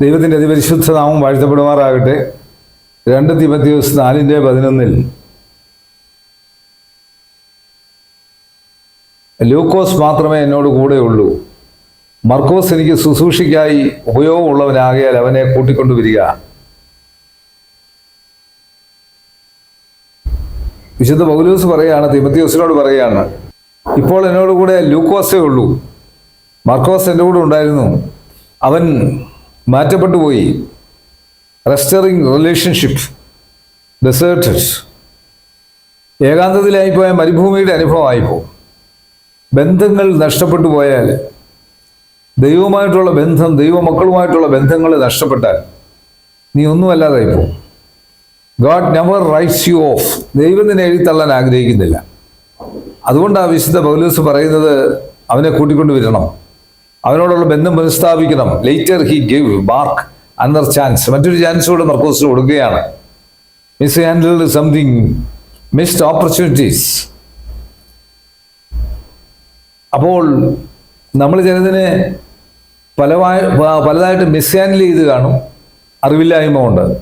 ദൈവത്തിന്റെ അതിപരിശുദ്ധ നാമം വാഴ്ത്തപ്പെടുമാറാകട്ടെ. രണ്ട് തിമത്യോസ് നാലിന്റെ പതിനൊന്നിൽ. ലൂക്കോസ് മാത്രമേ എന്നോട് കൂടെയുള്ളൂ മർക്കോസ് എനിക്ക് ശുശ്രൂഷയ്ക്കായി ഉപയോഗമുള്ളവനാകിയാൽ അവനെ കൂട്ടിക്കൊണ്ടുവരിക വിശുദ്ധ പൗലൂസ് പറയുകയാണ് തിമത്യോസിനോട് പറയുകയാണ് ഇപ്പോൾ എന്നോട് കൂടെ ലൂക്കോസേ ഉള്ളൂ. മർക്കോസ് എന്റെ കൂടെ ഉണ്ടായിരുന്നു. അവൻ മാറ്റപ്പെട്ടു പോയി. റെസ്റ്ററിങ് റിലേഷൻഷിപ്പ് ഡെസേർട്ടഡ് ഏകാന്തത്തിലായിപ്പോയ മരുഭൂമിയുടെ അനുഭവമായിപ്പോ. ബന്ധങ്ങൾ നഷ്ടപ്പെട്ടു പോയാൽ ദൈവവുമായിട്ടുള്ള ബന്ധം ദൈവമക്കളുമായിട്ടുള്ള ബന്ധങ്ങൾ നഷ്ടപ്പെട്ടാൽ നീ ഒന്നുമല്ലാതായി പോകും God never writes you off ദൈവം നിന്നെ എഴുതിത്തള്ളാൻ ആഗ്രഹിക്കുന്നില്ല. അതുകൊണ്ടാണ് വിശുദ്ധ പൗലൂസ് പറയുന്നത് അവനെ കൂട്ടിക്കൊണ്ടു വരണം അവനോടുള്ള ബന്ധം പുനഃസ്ഥാപിക്കണം. Later he give Mark another chance മറ്റൊരു ചാൻസ് കൂടെ മർക്കോസ് കൊടുക്കുകയാണ്. Miss handled something missed opportunities അപ്പോൾ നമ്മൾ ചിലതിനെ പലവായ പലതായിട്ട് മിസ് ഹാൻഡിൽ ചെയ്ത് കാണും. അറിവില്ലായ്മ കൊണ്ട്.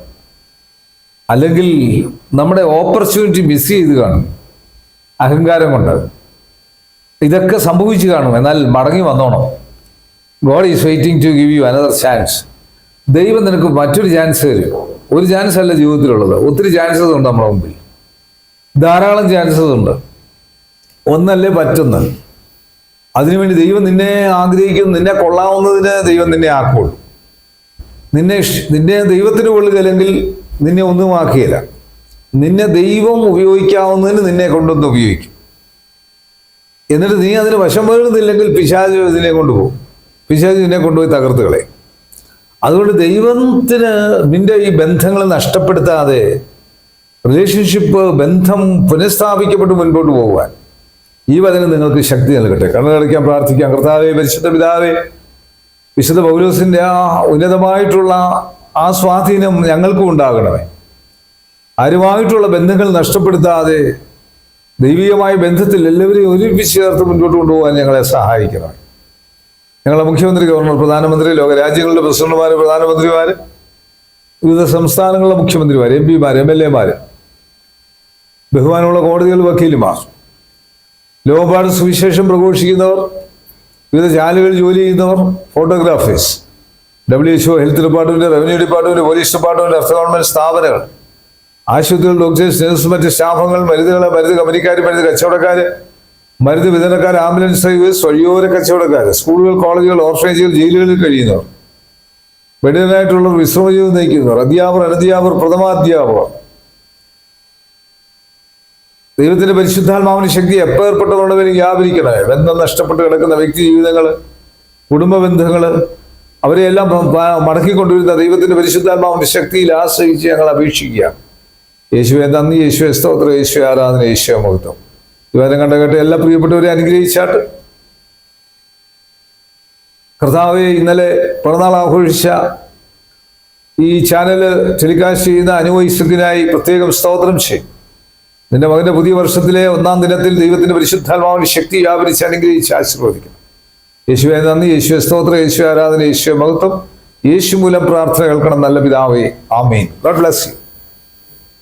അല്ലെങ്കിൽ നമ്മുടെ ഓപ്പർച്യൂണിറ്റി മിസ് ചെയ്ത് കാണും. അഹങ്കാരം കൊണ്ട്. ഇതൊക്കെ സംഭവിച്ചു കാണും. എന്നാൽ മടങ്ങി വന്നോണം. God is waiting to give you another chance ദൈവം നിനക്ക് മറ്റൊരു ചാൻസ് തരും. ഒരു ചാൻസ് അല്ല ജീവിതത്തിലുള്ളത്. ഒത്തിരി ചാൻസസ് ഉണ്ട് നമ്മുടെ മുമ്പിൽ. ധാരാളം ചാൻസസ് ഉണ്ട്. ഒന്നല്ലേ പറ്റുന്ന? അതിനുവേണ്ടി ദൈവം നിന്നെ ആഗ്രഹിക്കുന്നു. നിന്നെ കൊള്ളാവുന്നതിന് ദൈവം നിന്നെ ആക്കുള്ളൂ. നിന്നെ നിന്നെ ദൈവത്തിന് കൊള്ളുകയില്ലെങ്കിൽ നിന്നെ ഒന്നും ആക്കിയില്ല നിന്നെ ദൈവം ഉപയോഗിക്കാവുന്നതിന് നിന്നെ കൊണ്ടൊന്ന് ഉപയോഗിക്കും. എന്നിട്ട് നീ അതിന് വശം വരുന്നില്ലെങ്കിൽ പിശാച് ഇതിനെ കൊണ്ടുപോകും. പിശാച് നിന്നെ കൊണ്ടുപോയി തകർത്ത് അതുകൊണ്ട് ദൈവത്തിന് നിന്റെ ഈ ബന്ധങ്ങൾ നഷ്ടപ്പെടുത്താതെ റിലേഷൻഷിപ്പ് ബന്ധം പുനഃസ്ഥാപിക്കപ്പെട്ട് മുൻപോട്ട് പോകുവാൻ ഈ വചനം നിങ്ങൾക്ക് ശക്തി നൽകട്ടെ. കണ്ണടയ്ക്കാൻ പ്രാർത്ഥിക്കാം. കർത്താവെ പരിശുദ്ധ പിതാവെ വിശുദ്ധ പൗലോസിന്റെ ആ ഉന്നതമായിട്ടുള്ള ആ സ്വാധീനം ഞങ്ങൾക്കും ഉണ്ടാകണമേ. ആരുമായിട്ടുള്ള ബന്ധങ്ങൾ നഷ്ടപ്പെടുത്താതെ ദൈവികമായ ബന്ധത്തിൽ എല്ലാവരെയും ഒരുമിച്ച് ചേർത്ത് മുൻപോട്ട് കൊണ്ടുപോകാൻ ഞങ്ങളെ സഹായിക്കണം ഞങ്ങളെ മുഖ്യമന്ത്രി ഗവർണർ പ്രധാനമന്ത്രി ലോക രാജ്യങ്ങളുടെ പ്രസിഡന്റുമാർ പ്രധാനമന്ത്രിമാർ വിവിധ സംസ്ഥാനങ്ങളുടെ മുഖ്യമന്ത്രിമാർ എം പിമാർ എം എൽ എമാർ ബഹുമാനമുള്ള കോടതികൾ വക്കീലുമാർ ലോകപാട് സുവിശേഷം പ്രഘോഷിക്കുന്നവർ വിവിധ ചാനലുകളിൽ ജോലി ചെയ്യുന്നവർ photographers W H O health department revenue department police department അർത്ഥ ഗവൺമെന്റ് സ്ഥാപനങ്ങൾ ആശുപത്രികൾ ഡോക്ടേഴ്സ് നഴ്സ് മറ്റ് സ്റ്റാഫുകൾ മരുന്നുകൾ മരുന്ന് കമ്പനിക്കാർ മരുന്ന് കച്ചവടക്കാർ മരുന്ന് വിതരണക്കാർ ആംബുലൻസ് സർവീസ് വഴിയോര കച്ചവടക്കാർ സ്കൂളുകൾ കോളേജുകൾ ഓർഫനേജുകൾ ജയിലുകളിൽ കഴിയുന്നവർ വെടിയനായിട്ടുള്ളവർ വിശ്രമ ജീവിതം നയിക്കുന്നവർ അധ്യാപകർ അനധ്യാപകർ പ്രഥമാധ്യാപകർ. ദൈവത്തിന്റെ പരിശുദ്ധാത്മാവിന് ശക്തി എപ്പേർപ്പെട്ടതുള്ളവരും വ്യാപരിക്കണേ ബന്ധം നഷ്ടപ്പെട്ട് കിടക്കുന്ന വ്യക്തി ജീവിതങ്ങൾ കുടുംബ ബന്ധങ്ങൾ അവരെയെല്ലാം മടക്കിക്കൊണ്ടുവരുന്ന ദൈവത്തിന്റെ പരിശുദ്ധാത്മാവിന്റെ ശക്തിയിൽ ആശ്രയിച്ച് ഞങ്ങൾ അപേക്ഷിക്കുക യേശുവെ നന്ദി. യേശുവെ സ്തോത്ര. യേശു ആരാധന. യേശുവെ മുഹൂർത്തം ഇവരെ കണ്ട കേട്ട് എല്ലാ പ്രിയപ്പെട്ടവരെ അനുഗ്രഹിച്ചാട്ട് കർത്താവെ ഇന്നലെ പിറന്നാൾ ആഘോഷിച്ച ഈ ചാനൽ ടെലികാസ്റ്റ് ചെയ്യുന്ന അനുവൈസ്യത്തിനായി പ്രത്യേകം സ്തോത്രം ചെയ്യും. നിന്റെ മകന്റെ പുതിയ വർഷത്തിലെ ഒന്നാം ദിനത്തിൽ ദൈവത്തിന്റെ പരിശുദ്ധാത്മാവിന് ശക്തി വ്യാപരിച്ച് അനുഗ്രഹിച്ച് ആശീർവദിക്കുന്നു യേശുവെ നന്ദി. യേശുവെ സ്തോത്ര. യേശു ആരാധന. യേശുവെ മഹത്വം. യേശു മൂലം പ്രാർത്ഥന കേൾക്കണം. നല്ല പിതാവേ. ആമീൻ. God bless you.